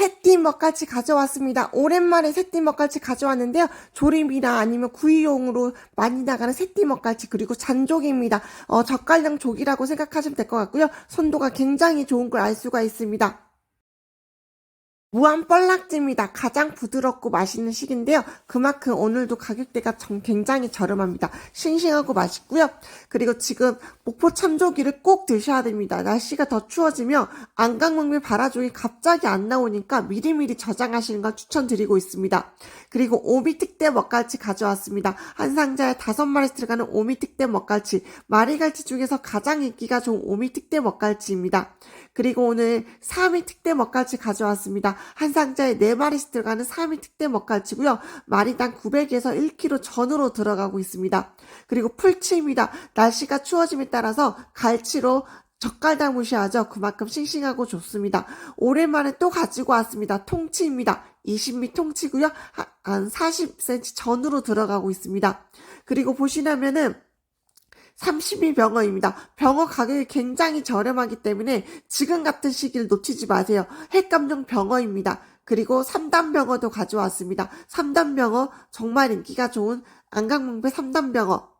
새띠 먹갈치 가져왔습니다. 오랜만에 새띠 먹갈치 가져왔는데요. 조림이나 아니면 구이용으로 많이 나가는 새띠 먹갈치 그리고 잔족입니다. 어, 젓갈량 족이라고 생각하시면 될 것 같고요. 손도가 굉장히 좋은 걸 알 수가 있습니다. 무한 뻘락지입니다. 가장 부드럽고 맛있는 식인데요. 그만큼 오늘도 가격대가 정- 굉장히 저렴합니다. 싱싱하고 맛있고요. 그리고 지금 목포 참조기를 꼭 드셔야 됩니다. 날씨가 더 추워지면 안강목밀 발아족이 갑자기 안 나오니까 미리미리 저장하시는 걸 추천드리고 있습니다. 그리고 오미 특대 먹갈치 가져왔습니다. 한 상자에 다섯 마리씩 들어가는 오미 특대 먹갈치. 마리갈치 중에서 가장 인기가 좋은 오미 특대 먹갈치입니다. 그리고 오늘 3위 특대 먹갈치 가져왔습니다. 한 상자에 4마리씩 들어가는 3위 특대 먹갈치고요. 마리당 900에서 1kg 전으로 들어가고 있습니다. 그리고 풀치입니다. 날씨가 추워짐에 따라서 갈치로 젓갈 담으셔야죠. 그만큼 싱싱하고 좋습니다. 오랜만에 또 가지고 왔습니다. 통치입니다. 20미 통치고요. 하- 한 40cm 전으로 들어가고 있습니다. 그리고 보시려면은 30일 병어입니다. 병어 가격이 굉장히 저렴하기 때문에 지금 같은 시기를 놓치지 마세요. 핵감정 병어입니다. 그리고 3단 병어도 가져왔습니다. 3단 병어 정말 인기가 좋은 안강몽배 3단 병어.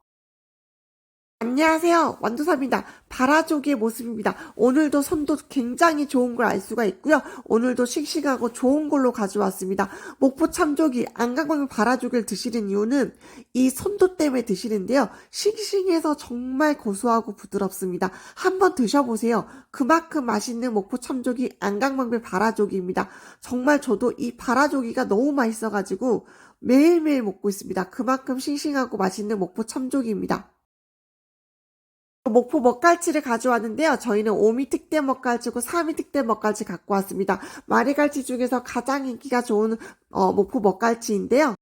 안녕하세요. 완두삼입니다. 바라조기의 모습입니다. 오늘도 손도 굉장히 좋은 걸 알 수가 있고요. 오늘도 싱싱하고 좋은 걸로 가져왔습니다. 목포 참조기 안강광 바라조기를 드시는 이유는 이 손도 때문에 드시는데요. 싱싱해서 정말 고소하고 부드럽습니다. 한번 드셔보세요. 그만큼 맛있는 목포 참조기 안강광배 바라조기입니다. 정말 저도 이 바라조기가 너무 맛있어가지고 매일매일 먹고 있습니다. 그만큼 싱싱하고 맛있는 목포 참조기입니다. 목포 먹갈치를 가져왔는데요. 저희는 5미 특대 먹갈치고 3미 특대 먹갈치 갖고 왔습니다. 마리갈치 중에서 가장 인기가 좋은 어, 목포 먹갈치인데요.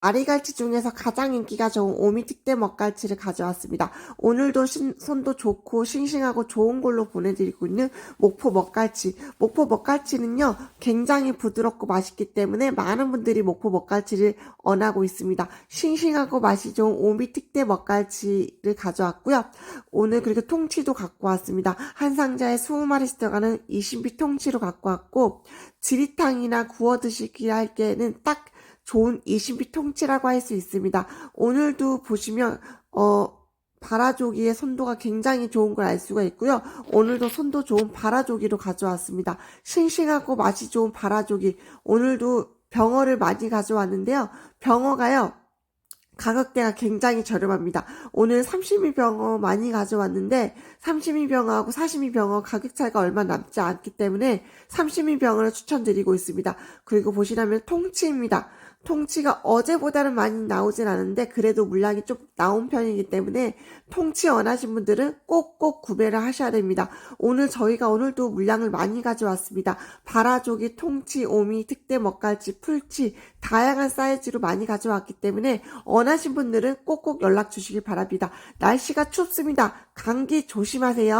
마리갈치 중에서 가장 인기가 좋은 5미 특대 먹갈치를 가져왔습니다. 오늘도 신- 손도 좋고 싱싱하고 좋은 걸로 보내드리고 있는 목포 먹갈치. 목포 먹갈치는요, 굉장히 부드럽고 맛있기 때문에 많은 분들이 목포 먹갈치를 원하고 있습니다. 싱싱하고 맛이 좋은 5미 특대 먹갈치를 가져왔고요. 오늘 그리고 통치도 갖고 왔습니다. 한 상자에 20마리씩 들어가는 20비 통치로 갖고 왔고, 지리탕이나 구워 드시기 할 때는 딱 좋은 20비 통치라고 할 수 있습니다. 오늘도 보시면, 어, 바라조기의 손도가 굉장히 좋은 걸 알 수가 있고요. 오늘도 손도 좋은 바라조기로 가져왔습니다. 싱싱하고 맛이 좋은 바라조기. 오늘도 병어를 많이 가져왔는데요. 병어가요. 가격대가 굉장히 저렴합니다. 오늘 30미 병어 많이 가져왔는데 30미 병어하고 40미 병어 가격 차이가 얼마 남지 않기 때문에 30미 병어를 추천드리고 있습니다. 그리고 보시라면 통치입니다. 통치가 어제보다는 많이 나오진 않은데 그래도 물량이 좀 나온 편이기 때문에 통치 원하신 분들은 꼭꼭 구매를 하셔야 됩니다. 오늘 저희가 오늘도 물량을 많이 가져왔습니다. 바라조기, 통치, 오미, 특대 먹갈치, 풀치 다양한 사이즈로 많이 가져왔기 때문에 원하신 분들은 꼭꼭 연락 주시길 바랍니다. 날씨가 춥습니다. 감기 조심하세요.